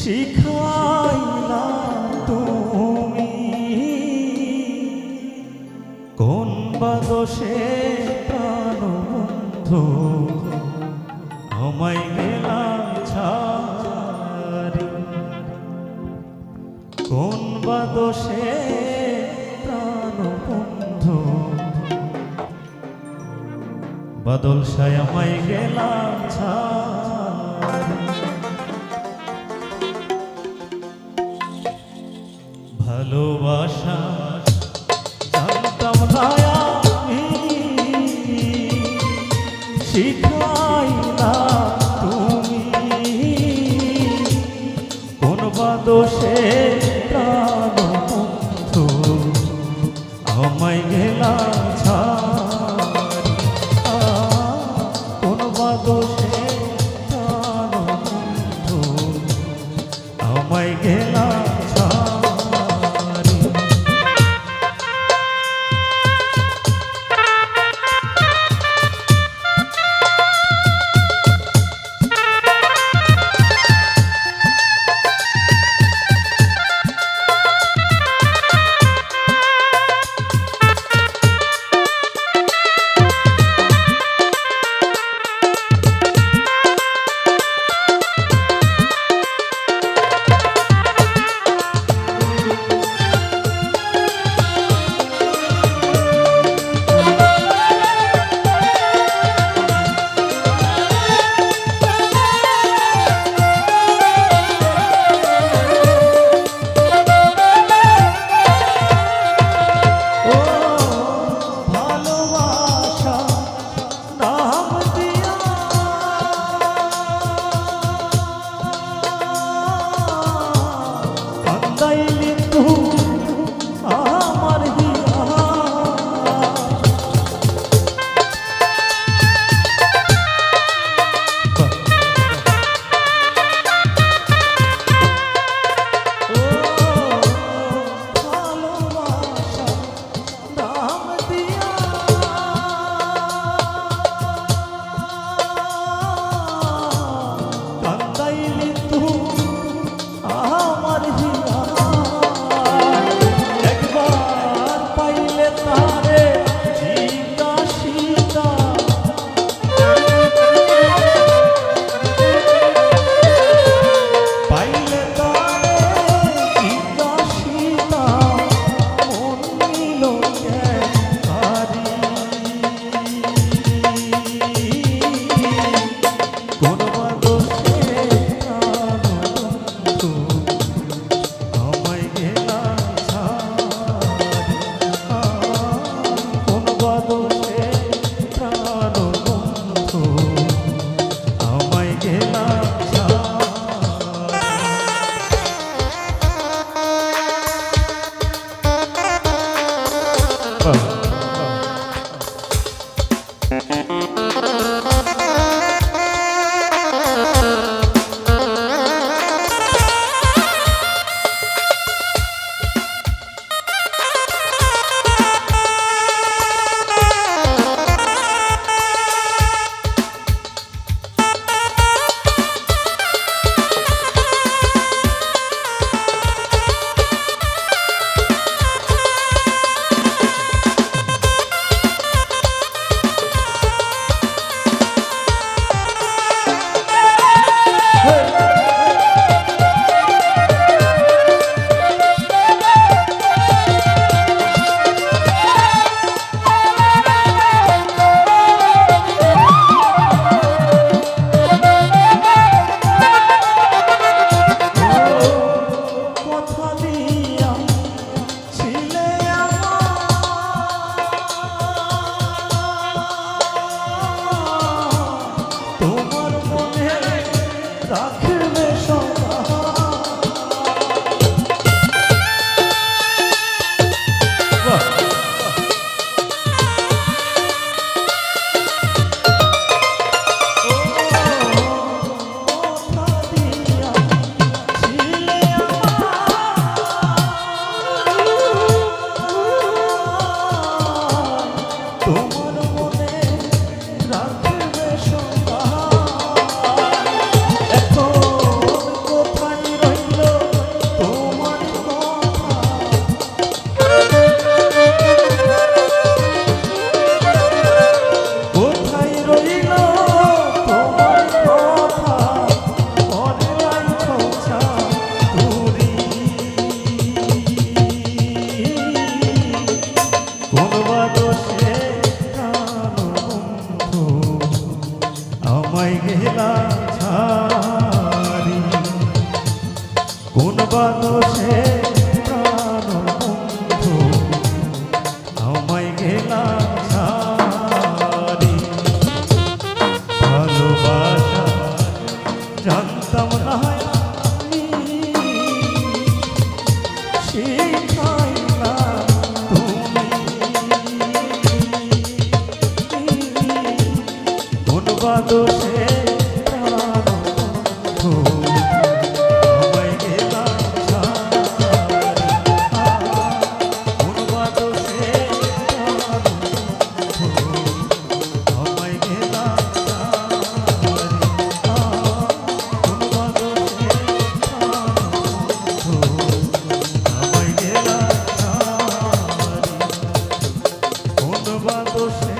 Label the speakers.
Speaker 1: শিখাইলা তুমি কোন বাদশে প্রাণ আমায় গেলা ছাড়ি। কোন বাদশে বাদল সায়ামাই গেলাম। ভালোবাসা জানতাম না আমি শিখাইলা তুমি কোন বাদোষে প্রাণ আমায় গেলা বাদশে বাবা